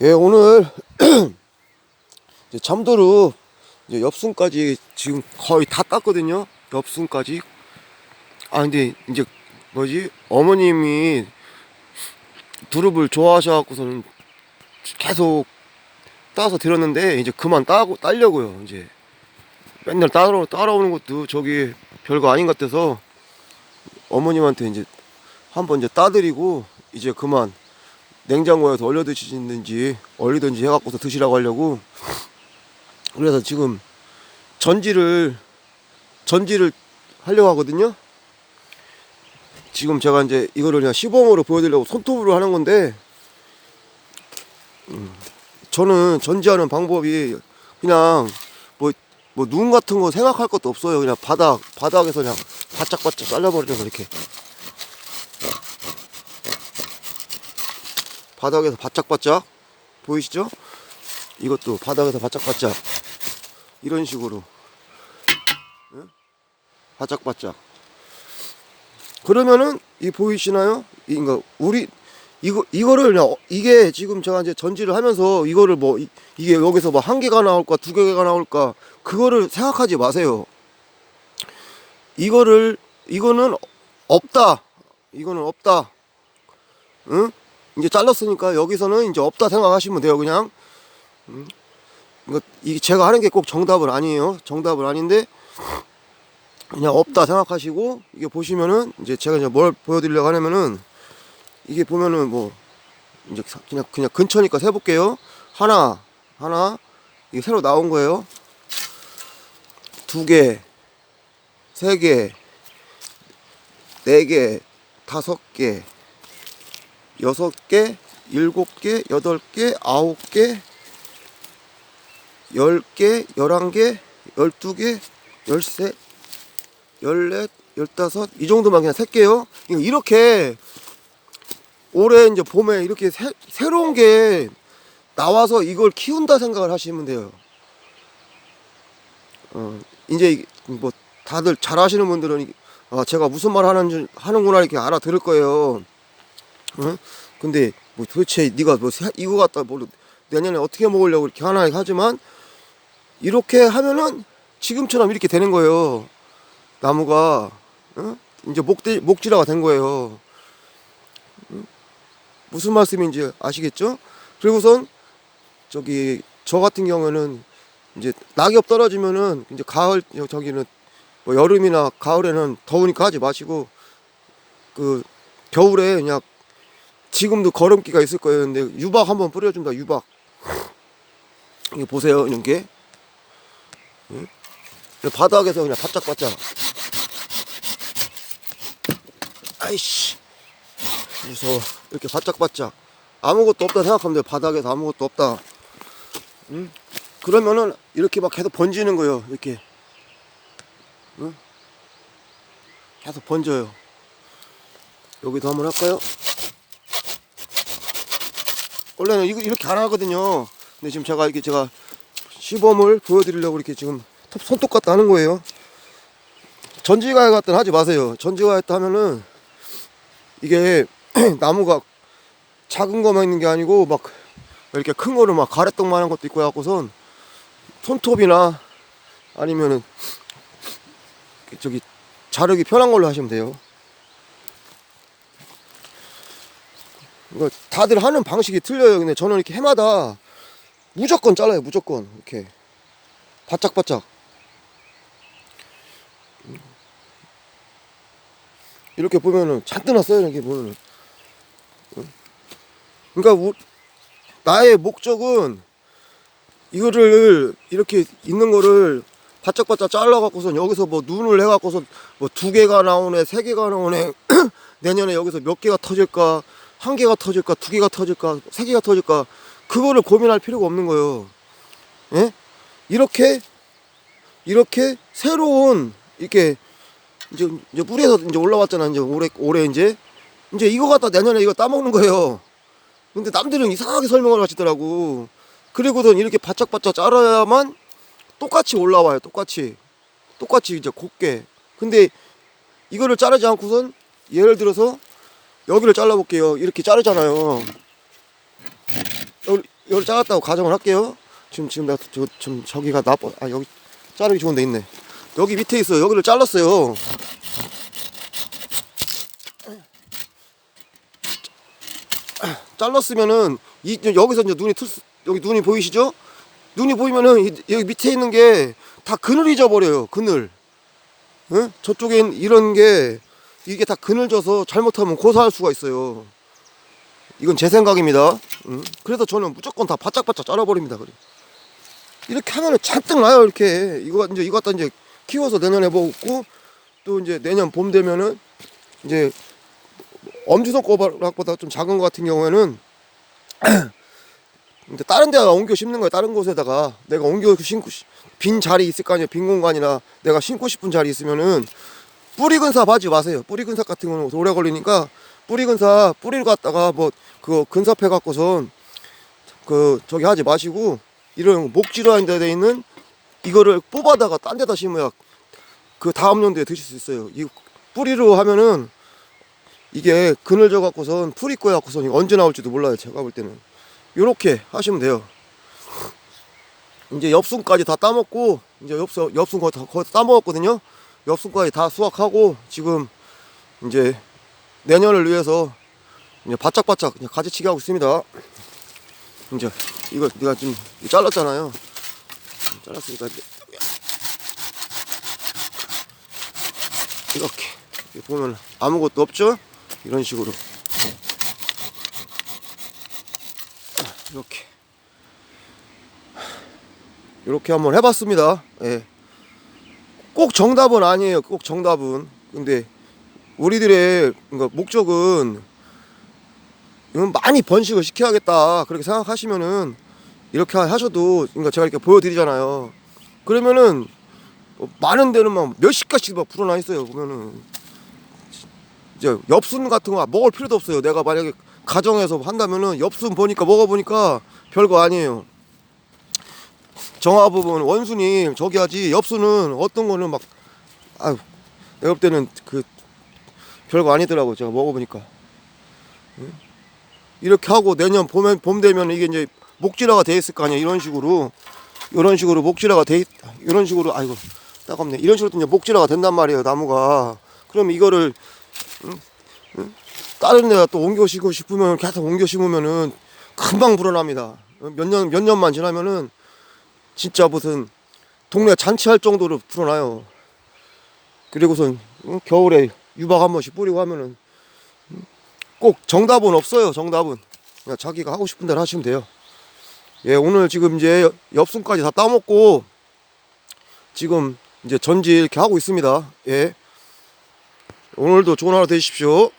예, 오늘 이제 잠도루 이제 엽순까지 지금 거의 다 땄거든요. 엽순까지. 아, 근데 이제 뭐지? 어머님이 두릅을 좋아하셔 갖고서는 계속 따서 들었는데 이제 그만 따고 따려고요. 이제 맨날 따라 따라오는 것도 저기 별거 아닌 것 같아서 어머님한테 이제 한번 이제 따드리고 이제 그만 냉장고에서 얼려 드시든지 얼리든지 해갖고서 드시라고 하려고 그래서 지금 전지를 전지를 하려고 하거든요. 지금 제가 이제 이거를 그냥 시범으로 보여드리려고 손톱으로 하는 건데 음, 저는 전지하는 방법이 그냥 뭐 뭐 눈 같은 거 생각할 것도 없어요. 그냥 바닥 바닥에서 그냥 바짝바짝 잘라버리는 거 이렇게 바닥에서 바짝바짝 보이시죠? 이것도 바닥에서 바짝바짝 이런 식으로 응? 바짝바짝 그러면은 이 보이시나요? 이거 우리 이거 이거를 그냥 어- 이게 지금 제가 이제 전지를 하면서 이거를 뭐 이, 이게 여기서 뭐 한 개가 나올까 두 개가 나올까 그거를 생각하지 마세요. 이거를 이거는 없다. 이거는 없다. 응? 이제 잘랐으니까 여기서는 이제 없다 생각하시면 돼요 그냥. 음. 이거 제가 하는 게 꼭 정답은 아니에요. 정답은 아닌데 그냥 없다 생각하시고 이게 보시면은 이제 제가 이제 뭘 보여드리려고 하냐면은 이게 보면은 뭐 이제 사- 그냥 그냥 근처니까 세 볼게요. 하나 하나. 이게 새로 나온 거예요. 두개세개네 개 다섯 개 여섯 개, 일곱 개, 여덟 개, 아홉 개, 열 개, 열한 개, 열두 개, 열세, 열넷, 열다섯 이 정도만 그냥 셀게요. 이렇게 올해 이제 봄에 이렇게 새, 새로운 게 나와서 이걸 키운다 생각을 하시면 돼요. 어, 이제 이- 뭐 다들 잘 하시는 분들은 이- 아, 제가 무슨 말 하는지 하는구나 이렇게 알아들을 거예요. 응? 근데 뭐 도대체 네가 뭐 새- 이거 갖다 뭐 내년에 어떻게 먹으려고 이렇게 하나 하지만 이렇게 하면은 지금처럼 이렇게 되는 거예요. 나무가 응? 이제 목대 목지라가 된 거예요. 응? 무슨 말씀인지 아시겠죠? 그리고선 저기 저 같은 경우에는 이제 낙엽 떨어지면은 이제 가을 저기는 뭐 여름이나 가을에는 더우니까 하지 마시고 그 겨울에 그냥 지금도 거름기가 있을 거예요. 근데 유박 한번 뿌려준다. 유박. 이거 보세요. 이런 게. 응? 바닥에서 그냥 바짝바짝. 아이씨. 무서워. 이렇게 바짝바짝. 아무것도 없다 생각하면 돼요. 바닥에서 아무것도 없다. 응? 그러면은 이렇게 막 계속 번지는 거예요. 이렇게. 응? 계속 번져요. 여기도 한번 할까요? 원래는 이거 이렇게 안 하거든요. 근데 지금 제가 이렇게 제가 시범을 보여드리려고 이렇게 지금 톱- 손톱 갖다 하는 거예요. 전지가에 갖다 하지 마세요. 전지가에 갖다 하면은 이게 나무가 작은 거만 있는 게 아니고 막 이렇게 큰 거를 막 가래떡만한 것도 있고 해갖고선 손톱이나 아니면은 저기 자르기 편한 걸로 하시면 돼요. 이거 다들 하는 방식이 틀려요. 근데 저는 이렇게 해마다 무조건 잘라요. 무조건 이렇게 바짝바짝. 이렇게 보면은 잔뜩 났어요. 이렇게 보면은. 그러니까 우- 나의 목적은 이거를 이렇게 있는 거를 바짝바짝 잘라갖고선 여기서 뭐 눈을 해갖고선 뭐 두 개가 나오네, 세 개가 나오네, 내년에 여기서 몇 개가 터질까, 한 개가 터질까, 두 개가 터질까, 세 개가 터질까, 그거를 고민할 필요가 없는 거예요. 예? 이렇게, 이렇게 새로운, 이렇게, 이제, 이제 물에서 이제 올라왔잖아, 이제 올해, 올해 이제. 이제 이거 갖다 내년에 이거 따먹는 거예요. 근데 남들은 이상하게 설명을 하시더라고. 그리고선 이렇게 바짝바짝 자라야만 똑같이 올라와요. 똑같이. 똑같이 이제 곱게. 근데 이거를 자르지 않고선 예를 들어서 여기를 잘라볼게요. 이렇게 자르잖아요. 여기, 이걸 잘랐다고 가정을 할게요. 지금 지금 나저 좀 저기가 나빠. 아 여기 자르기 좋은 데 있네. 여기 밑에 있어요. 여기를 잘랐어요. 잘랐으면은 이 여기서 이제 눈이 틀 수- 여기 눈이 보이시죠? 눈이 보이면은 이- 여기 밑에 있는 게 다 그늘이 져 버려요. 그늘. 응? 저쪽엔 이런 게 이게 다 그늘져서 잘못하면 고사할 수가 있어요. 이건 제 생각입니다. 응? 그래서 저는 무조건 다 바짝바짝 잘라버립니다. 그래. 이렇게 하면은 잔뜩 나요. 이렇게 이거 이제 이거 갖다 이제 키워서 내년에 먹고 또 이제 내년 봄 되면은 이제 엄지손가락보다 좀 작은 것 같은 경우에는 근데 다른 데가 옮겨 심는 거예요. 다른 곳에다가 내가 옮겨 심고 싶- 빈 자리 있을 거 아니에요. 빈 공간이나 내가 심고 싶은 자리 있으면은 뿌리 근삽 하지 마세요. 뿌리 근삽 같은 거는 오래 걸리니까 뿌리 근삽 뿌리를 갖다가 뭐 그거 근삽해 갖고선 그 저기 하지 마시고 이런 목질하는 데 있는 이거를 뽑아다가 딴 데다 심어야 그 다음 연도에 드실 수 있어요. 이 뿌리로 하면은 이게 그늘 져 갖고선 풀이 꼬여 갖고선 언제 나올지도 몰라요. 제가 볼 때는 요렇게 하시면 돼요. 이제 엽순까지 다 따먹고 이제 엽순 엽순 거의 다, 거의 다 따먹었거든요. 엽순까지 다 수확하고 지금 이제 내년을 위해서 이제 바짝바짝 그냥 가지치기 하고 있습니다. 이제 이거 내가 지금 잘랐잖아요. 잘랐으니까 이렇게 보면 아무것도 없죠? 이런 식으로 이렇게 이렇게 한번 해봤습니다. 예. 꼭 정답은 아니에요. 꼭 정답은. 근데 우리들의 목적은 많이 번식을 시켜야겠다. 그렇게 생각하시면은 이렇게 하셔도 제가 이렇게 보여드리잖아요. 그러면은 뭐 많은 데는 막 몇십 가지씩 막 불어나 있어요. 보면은 이제 엽순 같은 거 먹을 필요도 없어요. 내가 만약에 가정에서 한다면은 엽순 보니까 먹어보니까 별거 아니에요. 정화 부분 원순이 저기 하지 엽순은 어떤 거는 막 아유 볼 때는 그 별거 아니더라고 제가 먹어보니까 응? 이렇게 하고 내년 봄에 봄 되면 이게 이제 목질화가 돼 있을 거 아니야 이런 식으로 이런 식으로 목질화가 돼 있, 이런 식으로 아이고 따갑네 이런 식으로 이제 목질화가 된단 말이에요 나무가 그럼 이거를 응? 응? 다른 데다 또 옮겨 심고 싶으면 계속 옮겨 심으면은 금방 불어납니다 몇 년 몇 년만 지나면은 진짜 무슨 동네 잔치할 정도로 불어나요. 그리고선 응? 겨울에 유박 한 번씩 뿌리고 하면은 응? 꼭 정답은 없어요. 정답은 그냥 자기가 하고 싶은 대로 하시면 돼요. 예, 오늘 지금 이제 엽순까지 다 따먹고 지금 이제 전지 이렇게 하고 있습니다. 예. 오늘도 좋은 하루 되십시오.